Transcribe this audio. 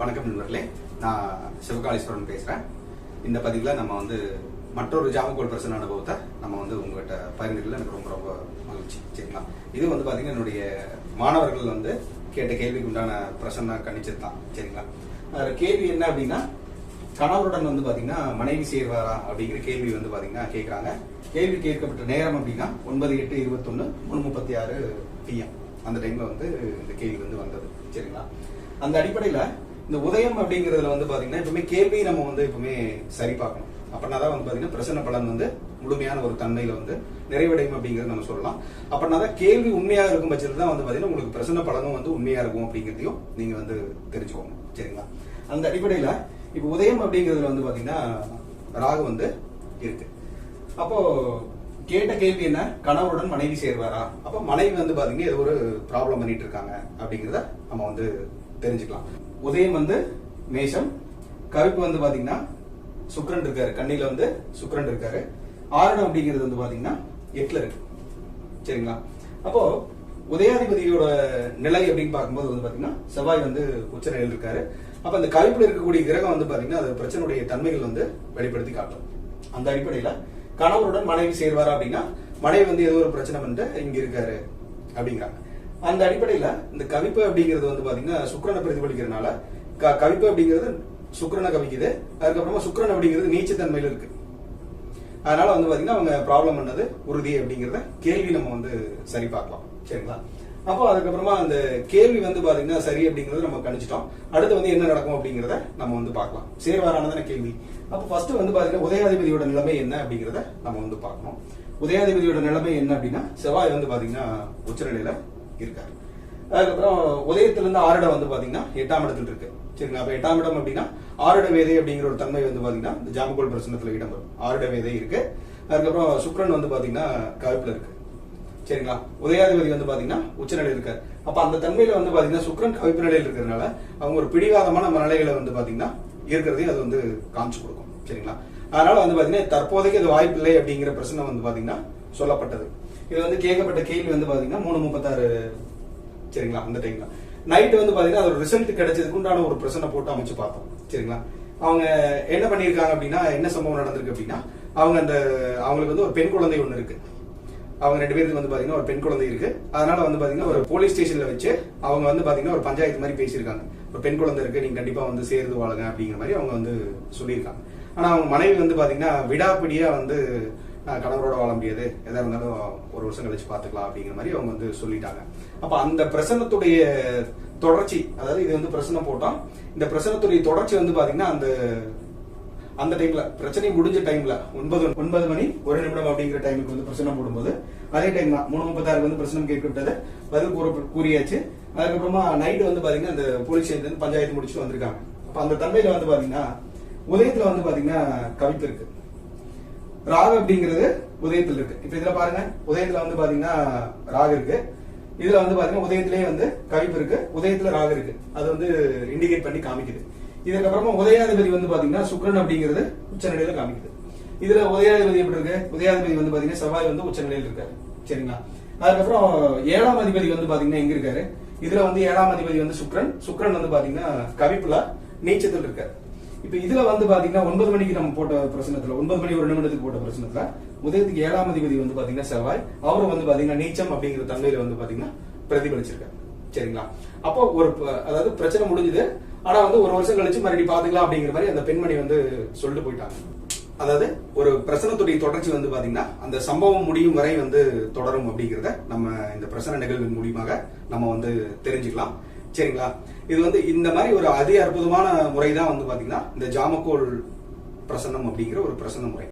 வணக்கம் நண்பர்களே. நான் சிவகாளீஸ்வரன் பேசுகிறேன் இந்த பதிவில் நம்ம வந்து மற்றொரு ஜாமக்கோல் பிரசன அனுபவத்தை நம்ம வந்து உங்கள்கிட்ட பகிர்ந்துக்கல. எனக்கு ரொம்ப ரொம்ப மகிழ்ச்சி. சரிங்களா? இது வந்து பார்த்தீங்கன்னா என்னுடைய மாணவர்கள் வந்து கேட்ட கேள்விக்கு உண்டான பிரசன்ன கணிச்சது தான். சரிங்களா? கேள்வி என்ன அப்படின்னா கணவருடன் வந்து பார்த்தீங்கன்னா மனைவி சேர்வாரா அப்படிங்கிற கேள்வி வந்து பார்த்தீங்கன்னா கேட்குறாங்க கேள்வி கேட்கப்பட்ட நேரம் அப்படின்னா ஒன்பது எட்டு இருபத்தொன்னு மூணு முப்பத்தி ஆறு பிஎம் அந்த டைம்ல வந்து இந்த கேள்வி வந்து வந்தது. சரிங்களா? அந்த அடிப்படையில இந்த உதயம் அப்படிங்கறதுல வந்து பாத்தீங்கன்னா எப்பவுமே கேள்வி நம்ம வந்து எப்பவுமே சரி பார்க்கணும். அப்படின்னா தான் வந்து பாத்தீங்கன்னா பிரசன்ன பலன் வந்து முழுமையான ஒரு தன்மையில வந்து நிறைவடையும் அப்படிங்கறது நம்ம சொல்லலாம். அப்படின்னா தான் கேள்வி உண்மையா இருக்கும் பட்சத்தில் தான் வந்து பாத்தீங்கன்னா உங்களுக்கு பிரசன்ன பலனும் வந்து உண்மையா இருக்கும் அப்படிங்கிறதையும் நீங்க வந்து தெரிஞ்சுக்கோங்க. சரிங்களா? அந்த அடிப்படையில இப்ப உதயம் அப்படிங்கிறதுல வந்து பாத்தீங்கன்னா ராகு வந்து இருக்கு. அப்போ கேட்ட கேள்வி என்ன? கணவருடன் மனைவி சேர்வாரா? அப்போ மனைவி வந்து பாத்தீங்கன்னா ஏதோ ஒரு ப்ராப்ளம் பண்ணிட்டு இருக்காங்க அப்படிங்கிறத நம்ம வந்து தெரிஞ்சுக்கலாம். உதயம் வந்து மேஷம் கருப்பு வந்து பாத்தீங்கன்னா சுக்ரன் இருக்காரு கண்ணில வந்து சுக்ரன் இருக்காரு. ஆரணம் அப்படிங்கிறது வந்து பாத்தீங்கன்னா எட்டுல இருக்கு. சரிங்களா? அப்போ உதயாதிபதியோட நிலை அப்படின்னு பார்க்கும்போது வந்து பாத்தீங்கன்னா செவ்வாய் வந்து உச்ச நிலையில் இருக்காரு. அப்ப அந்த கருப்பில் இருக்கக்கூடிய கிரகம் வந்து பாத்தீங்கன்னா அது பிரச்சனையுடைய தன்மைகள் வந்து வெளிப்படுத்தி காட்டும். அந்த அடிப்படையில கணவருடன் மனைவி சேர்வாரா அப்படின்னா மனைவி வந்து ஏதோ ஒரு பிரச்சனை பண்ணிட்டு இங்க இருக்காரு அப்படிங்கிறாங்க. அந்த அடிப்படையில இந்த கவிப்பு அப்படிங்கிறது வந்து பாத்தீங்கன்னா சுக்கரனை பிரதிபலிக்கிறதுனால க- கவிப்பு அப்படிங்கிறது சுக்கரனை கவிக்குது. அதுக்கப்புறமா சுக்கரன் அப்படிங்கிறது நீச்சத்தன்மையில இருக்கு. அதனால வந்து பாத்தீங்கன்னா அவங்க ப்ராப்ளம் பண்ணது உறுதி அப்படிங்கிறத கேள்வி நம்ம வந்து சரி பார்க்கலாம். சரிங்களா? அப்போ அதுக்கப்புறமா அந்த கேள்வி வந்து பாத்தீங்கன்னா சரி அப்படிங்கறத நம்ம கணிச்சிட்டோம். அடுத்து வந்து என்ன நடக்கும் அப்படிங்கறத நம்ம வந்து பார்க்கலாம். சேர்வாரானதான கேள்வி. அப்போ ஃபர்ஸ்ட் வந்து பாத்தீங்கன்னா உதயாதிபதியோட நிலைமை என்ன அப்படிங்கறத நம்ம வந்து பார்க்கணும். உதயாதிபதியோட நிலைமை என்ன அப்படின்னா செவ்வாய் வந்து பாத்தீங்கன்னா உச்சநிலையில இருக்காரு. அதுக்கப்புறம் உதயத்திலிருந்து ஆறிடம் வந்து பாத்தீங்கன்னா எட்டாம் இடத்துல இருக்கு. சரிங்களா? அப்ப எட்டாம் இடம் அப்படின்னா ஆருட வேதை அப்படிங்கிற ஒரு தன்மை வந்து பாத்தீங்கன்னா இந்த ஜாமகோல் பிரசனத்துல இடம் வரும் ஆருட வேதை இருக்கு. அதுக்கப்புறம் சுக்ரன் வந்து பாத்தீங்கன்னா கருப்புல இருக்கு. சரிங்களா? உதயாதிபதி வந்து பாத்தீங்கன்னா உச்சநிலையில் இருக்காரு. அப்ப அந்த தன்மையில வந்து பாத்தீங்கன்னா சுக்ரன் கவிப்பு நிலையில் இருக்கிறதுனால அவங்க ஒரு பிடிவாதமான மனநிலைகளை வந்து பாத்தீங்கன்னா இருக்கிறதையும் அது வந்து காமிச்சு கொடுக்கும். சரிங்களா? அதனால வந்து பாத்தீங்கன்னா தற்போதைக்கு அது வாய்ப்பில்லை அப்படிங்கிற பிரச்சனை வந்து பாத்தீங்கன்னா சொல்லப்பட்டது. இது வந்து கேட்கப்பட்ட கேள்வி வந்து பாத்தீங்கன்னா மூணு முப்பத்தாறு சரிங்களா? அந்த டைம்ல நைட் வந்து பாத்தீங்கன்னா அதோட ரிசல்ட் கிடைச்சதுக்கு உண்டான ஒரு பிரச்சனை போட்டு அமைச்சு பார்த்தோம். சரிங்களா? அவங்க என்ன பண்ணியிருக்காங்க அப்படின்னா என்ன சம்பவம் நடந்திருக்கு அப்படின்னா அவங்க அந்த அவங்களுக்கு வந்து ஒரு பெண் குழந்தை ஒன்று இருக்கு. அவங்க ரெண்டு பேருக்கு வந்து பாத்தீங்கன்னா ஒரு பெண் குழந்தை இருக்கு. அதனால வந்து பாத்தீங்கன்னா ஒரு போலீஸ் ஸ்டேஷன்ல வச்சு அவங்க வந்து பாத்தீங்கன்னா ஒரு பஞ்சாயத்து மாதிரி பேசியிருக்காங்க. ஒரு பெண் குழந்தை இருக்கு நீங்க கண்டிப்பா வந்து சேர்ந்து வாழுங்க அப்படிங்கிற மாதிரி அவங்க வந்து சொல்லியிருக்காங்க. ஆனா அவங்க மனைவி வந்து பாத்தீங்கன்னா விடாப்பிடியா வந்து கணவரோட வாழ முடியாது. எதா இருந்தாலும் ஒரு வருஷம் கழிச்சு பாத்துக்கலாம் அப்படிங்கிற மாதிரி அவங்க வந்து சொல்லிட்டாங்க. அப்ப அந்த பிரசனத்துடைய தொடர்ச்சி அதாவது இது வந்து பிரசனம் போட்டோம். இந்த பிரசனத்துடைய தொடர்ச்சி வந்து பாத்தீங்கன்னா அந்த அந்த டைம்ல பிரச்சனை முடிஞ்ச டைம்ல ஒன்பது ஒன்பது மணி ஒரு நிமிடம் அப்படிங்கிற டைமுக்கு வந்து பிரச்சனை போடும்போது அதே டைம் தான் மூணு முப்பத்தாறு வந்து பிரச்சனை கேட்கப்பட்டது பதில் கூற கூறியாச்சு. அதுக்கப்புறமா நைட்டு வந்து பாத்தீங்கன்னா அந்த போலீஸ் ஸ்டேஷன்ல பஞ்சாயத்து முடிச்சுட்டு வந்திருக்காங்க. அப்ப அந்த தன்மையில வந்து பாத்தீங்கன்னா உதயத்துல வந்து பாத்தீங்கன்னா கவிப்பு இருக்கு. ராகு அப்படிங்கிறது உதயத்தில் இருக்கு. இப்ப இதுல பாருங்க உதயத்துல வந்து பாத்தீங்கன்னா ராகு இருக்கு. இதுல வந்து பாத்தீங்கன்னா உதயத்திலேயே வந்து கவிப்பு இருக்கு. உதயத்துல ராகு இருக்கு. அது வந்து இண்டிகேட் பண்ணி காமிக்குது. இதுக்கப்புறமா உதயாதிபதி வந்து பாத்தீங்கன்னா சுக்ரன் அப்படிங்கிறது உச்சநிலையில காமிக்குது. இதுல உதயாதிபதி எப்படி இருக்கு? உதயாதிபதி வந்து பாத்தீங்கன்னா செவ்வாய் வந்து உச்சநிலையில் இருக்காரு. சரிங்களா? அதுக்கப்புறம் ஏழாம் அதிபதி வந்து பாத்தீங்கன்னா எங்க இருக்காரு? இதுல வந்து ஏழாம் அதிபதி வந்து சுக்ரன் சுக்ரன் வந்து பாத்தீங்கன்னா கவிப்புல நீச்சத்தில் இருக்காரு. இப்ப இதுல வந்து பாத்தீங்கன்னா ஒன்பது மணிக்கு நம்ம போட்ட பிரச்சனத்துல ஒன்பது மணி ஒரு நிமிடத்துக்கு போட்ட பிரச்சனத்துல உதயத்துக்கு ஏழாம் அதிபதி வந்து பாத்தீங்கன்னா செவ்வாய் அவரும் வந்து பாத்தீங்கன்னா நீச்சம் அப்படிங்கிற தன்மையில வந்து பாத்தீங்கன்னா பிரதிபலிச்சிருக்காரு. சரிங்களா? அப்போ ஒரு ப- அதாவது பிரச்சனை முடிஞ்சது. ஆனா வந்து ஒரு வருஷம் கழிச்சு மறுபடியும் பாத்துக்கலாம் அப்படிங்கிற மாதிரி அந்த பெண்மணி வந்து சொல்லிட்டு போயிட்டாங்க. அதாவது ஒரு பிரசனத்துடைய தொடர்ச்சி வந்து பாத்தீங்கன்னா அந்த சம்பவம் முடியும் வரை வந்து தொடரும் அப்படிங்கிறத நம்ம இந்த பிரசன நிகழ்வின் மூலியமாக நம்ம வந்து தெரிஞ்சுக்கலாம். சரிங்களா? இது வந்து இந்த மாதிரி ஒரு அதி அற்புதமான முறை தான் வந்து பாத்தீங்கன்னா இந்த ஜாமக்கோல் பிரசன்னம் அப்படிங்கிற ஒரு பிரசன்ன முறை.